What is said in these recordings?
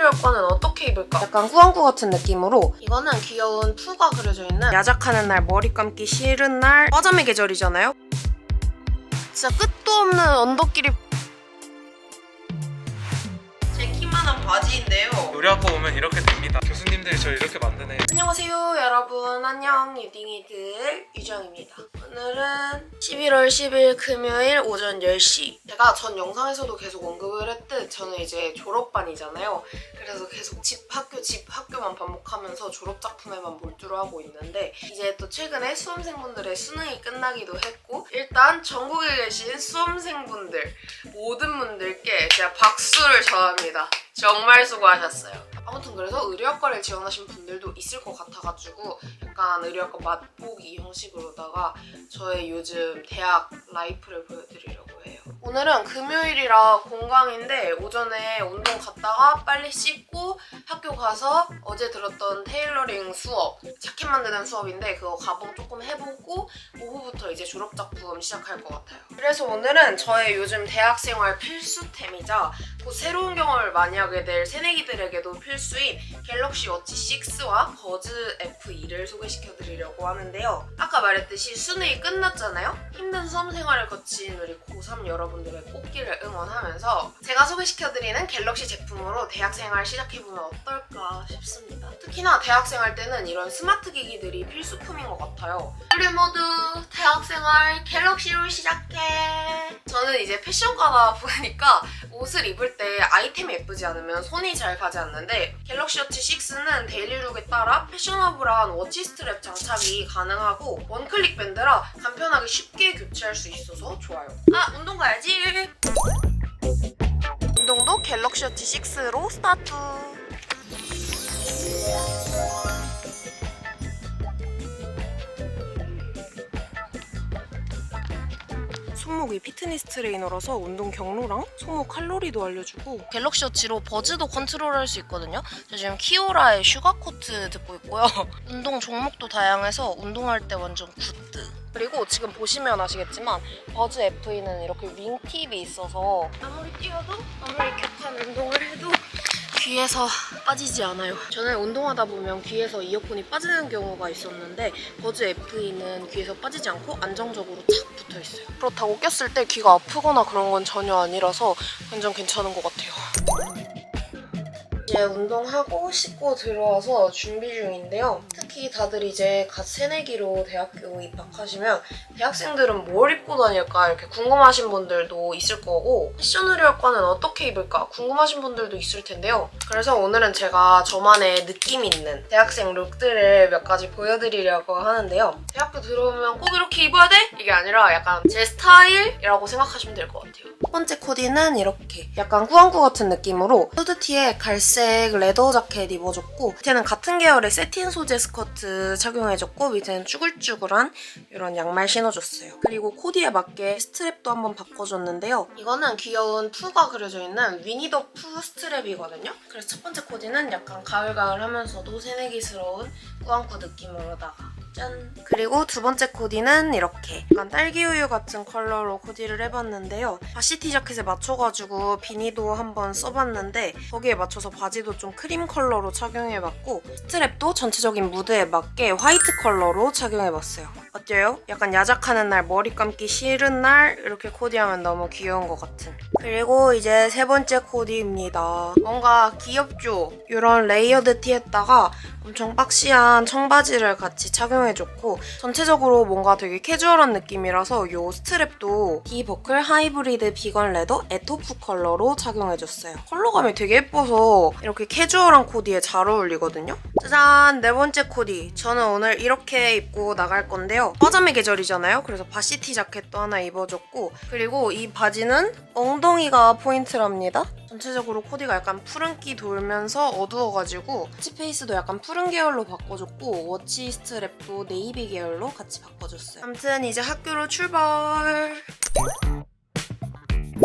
패션으로 거는 어떻게 입을까? 약간 꾸안꾸 같은 느낌으로 이거는 귀여운 푸가 그려져 있는 야작하는 날 머리 감기 싫은 날 빠잠의 계절이잖아요. 진짜 끝도 없는 언덕길이 바지인데요. 요리학과 오면 이렇게 됩니다. 교수님들이 저 이렇게 만드네. 안녕하세요 여러분 안녕 유딩이들 유정입니다 오늘은 11월 10일 금요일 오전 10시 제가 전 영상에서도 계속 언급을 했듯 저는 이제 졸업반이잖아요 그래서 계속 집 학교 집 학교만 반복하면서 졸업 작품에만 몰두를 하고 있는데 이제 또 최근에 수험생분들의 수능이 끝나기도 했고 일단 전국에 계신 수험생분들 모든 분들께 제가 박수를 전합니다 정말 수고하셨어요 아무튼 그래서 의료학과를 지원하신 분들도 있을 것 같아가지고 약간 의료학과 맛보기 형식으로다가 저의 요즘 대학 라이프를 보여드리려고 해요. 오늘은 금요일이라 공강인데 오전에 운동 갔다가 빨리 씻고 학교 가서 어제 들었던 테일러링 수업 자켓 만드는 수업인데 그거 가봉 조금 해보고 오후부터 이제 졸업작품 시작할 것 같아요. 그래서 오늘은 저의 요즘 대학생활 필수템이자 곧 새로운 경험을 많이 하게 될 새내기들에게도 필수인 갤럭시 워치 6와 버즈 F2를 소개시켜드리려고 하는데요. 아까 말했듯이 수능이 끝났잖아요? 힘든 수험 생활을 거친 우리 고3 여러분들의 꽃길을 응원하면서 제가 소개시켜드리는 갤럭시 제품으로 대학생활 시작해보면 어떨까 싶습니다. 특히나 대학생활 때는 이런 스마트 기기들이 필수품인 것 같아요. 우리 모두 대학생활 갤럭시로 시작해! 저는 이제 패션과다 보니까 옷을 입을 때 아이템이 예쁘지 않으면 손이 잘 가지 않는데 갤럭시 워치 6는 데일리룩에 따라 패셔너블한 워치 스트랩 장착이 가능하고 원클릭 밴드라 간편하게 쉽게 교체할 수 있어서 좋아요. 아 운동 가야지. 운동도 갤럭시 워치 6로 스타트. 손목이 피트니스 트레이너라서 운동 경로랑 손목 칼로리도 알려주고 갤럭시 워치로 버즈도 컨트롤할 수 있거든요. 저 지금 키오라의 슈가 코트 듣고 있고요. 운동 종목도 다양해서 운동할 때 완전 굿드. 그리고 지금 보시면 아시겠지만 버즈 FE는 이렇게 윙팁이 있어서 아무리 뛰어도 아무리 격한 운동을 해도 귀에서 빠지지 않아요. 저는 운동하다 보면 귀에서 이어폰이 빠지는 경우가 있었는데 버즈 FE는 귀에서 빠지지 않고 안정적으로 착 붙어 있어요. 그렇다고 꼈을 때 귀가 아프거나 그런 건 전혀 아니라서 완전 괜찮은 것 같아요. 이제 운동하고 씻고 들어와서 준비 중인데요. 특히 다들 이제 갓 새내기로 대학교 입학하시면 대학생들은 뭘 입고 다닐까 이렇게 궁금하신 분들도 있을 거고 패션 의료학과는 어떻게 입을까 궁금하신 분들도 있을 텐데요. 그래서 오늘은 제가 저만의 느낌 있는 대학생 룩들을 몇 가지 보여드리려고 하는데요. 대학교 들어오면 꼭 이렇게 입어야 돼? 이게 아니라 약간 제 스타일이라고 생각하시면 될 것 같아요. 첫 번째 코디는 이렇게 약간 꾸안꾸 같은 느낌으로 후드티에 갈색 레더 자켓 입어줬고 밑에는 같은 계열의 세틴 소재 스커트 착용해줬고 밑에는 쭈글쭈글한 이런 양말 신어줬어요. 그리고 코디에 맞게 스트랩도 한번 바꿔줬는데요. 이거는 귀여운 푸가 그려져 있는 위니더 푸 스트랩이거든요. 그래서 첫 번째 코디는 약간 가을가을하면서도 새내기스러운 꾸안꾸 느낌으로다가 짠! 그리고 두 번째 코디는 이렇게 약간 딸기우유 같은 컬러로 코디를 해봤는데요. 바시 티 자켓에 맞춰가지고 비니도 한번 써봤는데 거기에 맞춰서 바지도 좀 크림 컬러로 착용해봤고 스트랩도 전체적인 무드에 맞게 화이트 컬러로 착용해봤어요. 어때요? 약간 야작하는 날, 머리 감기 싫은 날 이렇게 코디하면 너무 귀여운 것 같은. 그리고 이제 세 번째 코디입니다. 뭔가 귀엽죠? 이런 레이어드 티에다가 엄청 박시한 청바지를 같이 착용해줬고 전체적으로 뭔가 되게 캐주얼한 느낌이라서 이 스트랩도 디버클 하이브리드 비건 레더 에토프 컬러로 착용해줬어요. 컬러감이 되게 예뻐서 이렇게 캐주얼한 코디에 잘 어울리거든요. 짜잔! 네 번째 코디. 저는 오늘 이렇게 입고 나갈 건데요. 빠잠의 계절이잖아요. 그래서 바시티 자켓도 하나 입어줬고 그리고 이 바지는 엉덩이가 포인트랍니다. 전체적으로 코디가 약간 푸른기 돌면서 어두워가지고 워치 페이스도 약간 푸른 계열로 바꿔줬고 워치 스트랩도 네이비 계열로 같이 바꿔줬어요. 아무튼 이제 학교로 출발!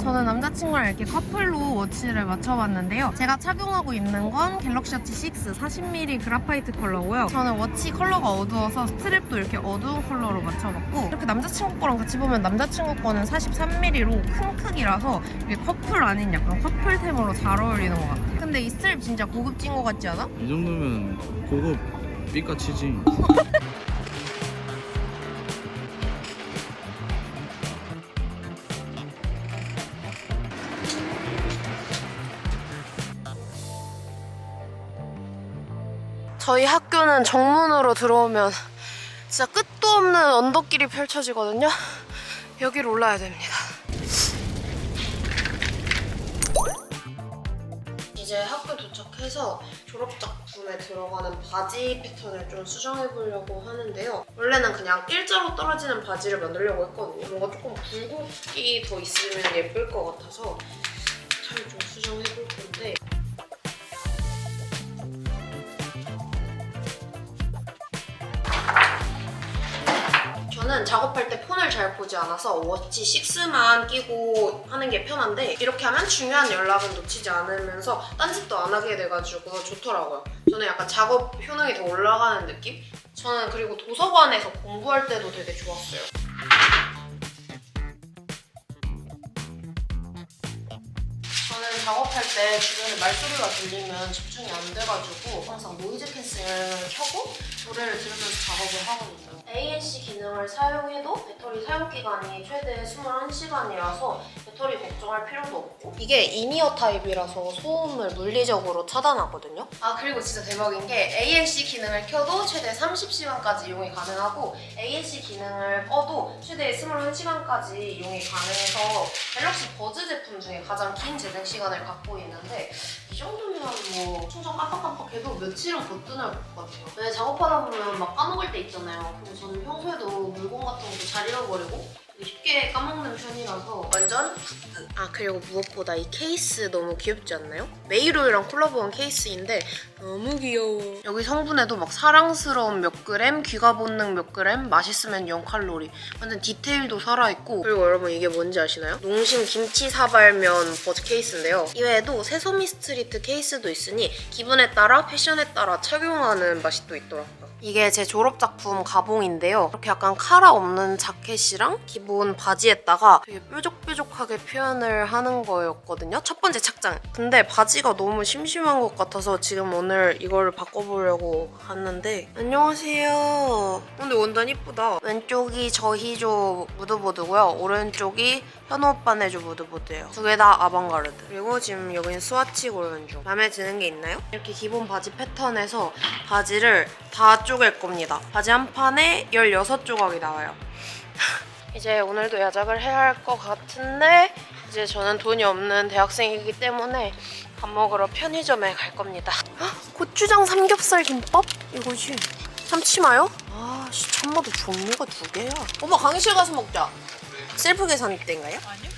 저는 남자친구랑 이렇게 커플로 워치를 맞춰봤는데요. 제가 착용하고 있는 건 갤럭시 워치 6 40mm 그라파이트 컬러고요. 저는 워치 컬러가 어두워서 스트랩도 이렇게 어두운 컬러로 맞춰봤고 이렇게 남자친구 거랑 같이 보면 남자친구 거는 43mm로 큰 크기라서 이게 커플 아닌 약간 커플템으로 잘 어울리는 것 같아요. 근데 이 스트랩 진짜 고급진 것 같지 않아? 이 정도면 고급 삐까치지. 저희 학교는 정문으로 들어오면 진짜 끝도 없는 언덕길이 펼쳐지거든요. 여기로 올라야 됩니다. 이제 학교 도착해서 졸업 작품에 들어가는 바지 패턴을 좀 수정해 보려고 하는데요. 원래는 그냥 일자로 떨어지는 바지를 만들려고 했거든요. 뭔가 조금 굴곡이 더 있으면 예쁠 것 같아서 잘 좀 수정해 볼 건데 작업할 때 폰을 잘 보지 않아서 워치 6만 끼고 하는 게 편한데 이렇게 하면 중요한 연락은 놓치지 않으면서 딴짓도 안 하게 돼가지고 좋더라고요. 저는 약간 작업 효능이 더 올라가는 느낌? 저는 그리고 도서관에서 공부할 때도 되게 좋았어요. 저는 작업할 때 주변에 말소리가 들리면 집중이 안 돼가지고 항상 노이즈 캔슬을 켜고 노래를 들으면서 작업을 하거든요. ANC 기능을 사용해도 배터리 사용 기간이 최대 21시간이라서 배터리 걱정할 필요도 없고 이게 인이어 타입이라서 소음을 물리적으로 차단하거든요. 아 그리고 진짜 대박인 게 ANC 기능을 켜도 최대 30시간까지 이용이 가능하고 ANC 기능을 꺼도 최대 21시간까지 이용이 가능해서 갤럭시 버즈 제품 중에 가장 긴 재생 시간을 갖고 있는데 이 정도면 뭐 충전 깜빡깜빡해도 며칠은 거뜬할 것 같아요. 왜 작업하다 보면 막 까먹을 때 있잖아요. 그리고 저는 평소에도 물건 같은 것도 잘 잃어버리고 까먹는 편이라서 완전 굿. 아 그리고 무엇보다 이 케이스 너무 귀엽지 않나요? 메이로이랑 콜라보한 케이스인데 너무 귀여워. 여기 성분에도 막 사랑스러운 몇 그램, 귀가 본능 몇 그램, 맛있으면 0칼로리. 완전 디테일도 살아있고 그리고 여러분 이게 뭔지 아시나요? 농심 김치 사발면 버즈 케이스인데요. 이외에도 세소미 스트리트 케이스도 있으니 기분에 따라 패션에 따라 착용하는 맛이 또 있더라고요. 이게 제 졸업 작품 가봉인데요. 이렇게 약간 카라 없는 자켓이랑 기본 바지에다가 되게 뾰족뾰족하게 표현을 하는 거였거든요. 첫 번째 착장. 근데 바지가 너무 심심한 것 같아서 지금 오늘 이거를 바꿔보려고 갔는데 안녕하세요. 근데 원단 이쁘다. 왼쪽이 저희조 무드보드고요. 오른쪽이 현우 오빠 내조 무드보드예요. 두 개 다 아방가르드. 그리고 지금 여기는 스와치 고르는 중. 마음에 드는 게 있나요? 이렇게 기본 바지 패턴에서 바지를 다 쪼갤 겁니다. 바지 한 판에 16조각이 나와요. 이제 오늘도 야작을 해야 할 것 같은데 이제 저는 돈이 없는 대학생이기 때문에 밥 먹으러 편의점에 갈 겁니다. 헉, 고추장 삼겹살 김밥? 이거지. 참치마요? 아, 씨, 참마도 종류가 두 개야. 오빠 강의실 가서 먹자. 셀프 계산 때인가요? 아니요.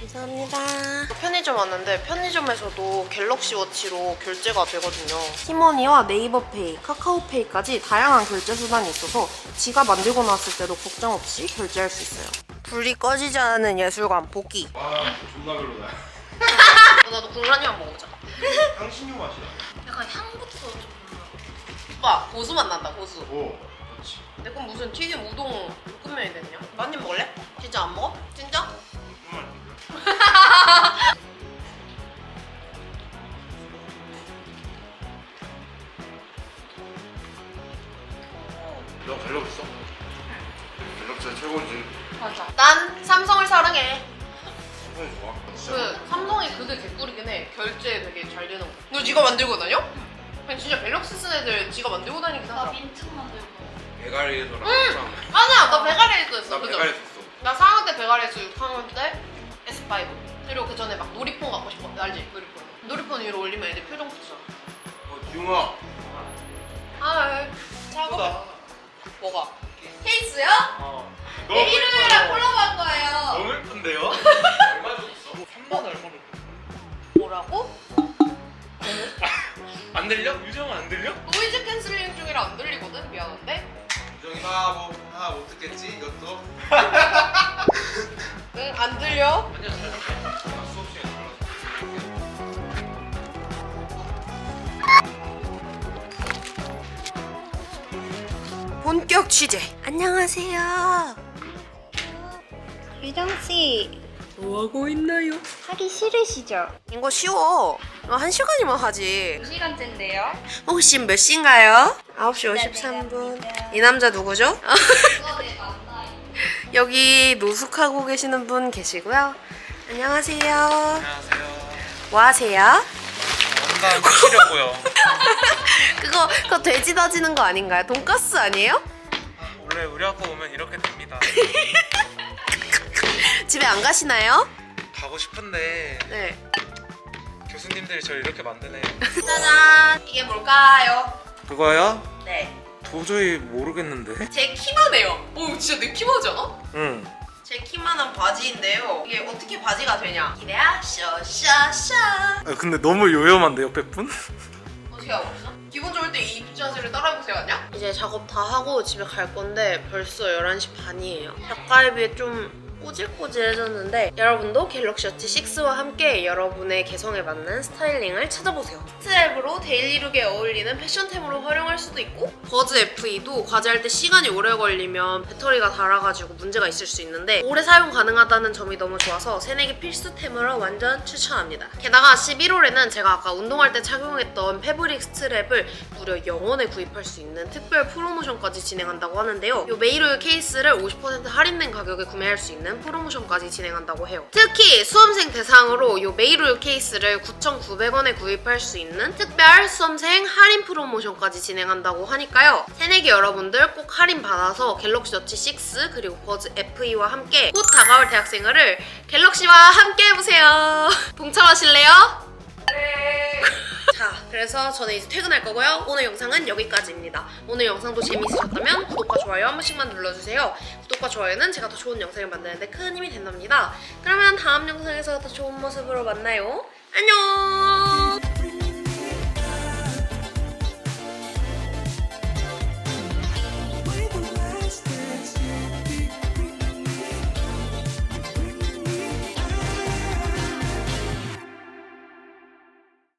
감사합니다. 편의점 왔는데 편의점에서도 갤럭시 워치로 결제가 되거든요. 티머니와 네이버페이, 카카오페이까지 다양한 결제 수단이 있어서 지갑 만들고 나왔을 때도 걱정 없이 결제할 수 있어요. 불이 꺼지지 않는 예술관 보기. 와 존나 별로다. 나도 국라니만 먹어보자. 향신료 맛이야. 약간 향부터 좀. 오빠 고수맛 난다 고수. 오. 내건 무슨 튀김 우동 볶음면이 됐냐? 마님 먹을래? 진짜 안 먹어? 진짜? 너 갤럭 있어? 갤럭시 최고지. 맞아. 난 삼성을 사랑해. samsung 좋아. 그 삼성이 그게 개꿀이긴 해. 결제 되게 잘 되는 거. 너 지가 만들고 다녀? 그냥 진짜 갤럭시 쓴 애들 지가 만들고 다니긴 하더라. 배가리에서랑 항상 아니야, 나 베가레이도 했어. 나 그죠? 배가리 썼어. 나 4학년 때 베가레이스 6학년 때 S5. 그리고 그 전에 막 놀이폰 갖고 싶었는데 알지? 놀이폰. 놀이폰 위로 올리면 애들 표정 붙이잖아. 어 지웅아. 아, 작업. 뭐가? 케이스요? 어. 메이루이랑 콜라보 한 거예요. 너무 예쁜데요? 얼마 줬어? 3만 얼마로? 뭐라고? 안 들려? 유정아 안 들려? 노이즈 본격 취재. 안녕하세요. 유정 씨 뭐하고 있나요? 하기 싫으시죠? 이거 쉬워. 이거 한 시간이면 하지. 2시간째인데요. 혹시 몇 시인가요? 9시 53분. 이 남자 누구죠? 여기 노숙하고 계시는 분 계시고요. 안녕하세요. 안녕하세요 뭐 하세요? 원단 치려고요 그거 그거 돼지 다지는 거 아닌가요? 돈가스 아니에요? 원래 우리 학교 오면 이렇게 됩니다 집에 안 가시나요? 가고 싶은데 네. 교수님들이 저를 이렇게 만드네요 짜잔. 이게 뭘까요? 그거요? 네. 도저히 모르겠는데 제 키만 해요. 오 진짜 내 키만하지 않아? 응 제 키만한 바지인데요. 이게 어떻게 바지가 되냐? 기대야 샤샤샤. 아, 근데 너무 요염한데 옆에 분? 어떻게 하고 있어? 기분 좋을 때이 자세를 따라해보세요 아니야? 이제 작업 다 하고 집에 갈 건데 벌써 11시 반이에요. 닭갈비에 좀 꼬질꼬질해졌는데 여러분도 갤럭시 워치 6와 함께 여러분의 개성에 맞는 스타일링을 찾아보세요 스트랩으로 데일리룩에 어울리는 패션템으로 활용할 수도 있고 버즈 FE도 과제할 때 시간이 오래 걸리면 배터리가 닳아가지고 문제가 있을 수 있는데 오래 사용 가능하다는 점이 너무 좋아서 새내기 필수템으로 완전 추천합니다 게다가 11월에는 제가 아까 운동할 때 착용했던 패브릭 스트랩을 무려 0원에 구입할 수 있는 특별 프로모션까지 진행한다고 하는데요. 이 메이로유 케이스를 50% 할인된 가격에 구매할 수 있는 프로모션까지 진행한다고 해요. 특히 수험생 대상으로 이 메이로유 케이스를 9,900원에 구입할 수 있는 특별 수험생 할인 프로모션까지 진행한다고 하니까요. 새내기 여러분들 꼭 할인 받아서 갤럭시 워치 6 그리고 버즈 FE와 함께 곧 다가올 대학생활을 갤럭시와 함께 해보세요. 동참하실래요? 자, 그래서 저는 이제 퇴근할 거고요. 오늘 영상은 여기까지입니다. 오늘 영상도 재미있으셨다면 구독과 좋아요 한 번씩만 눌러주세요. 구독과 좋아요는 제가 더 좋은 영상을 만드는데 큰 힘이 된답니다. 그러면 다음 영상에서 더 좋은 모습으로 만나요. 안녕!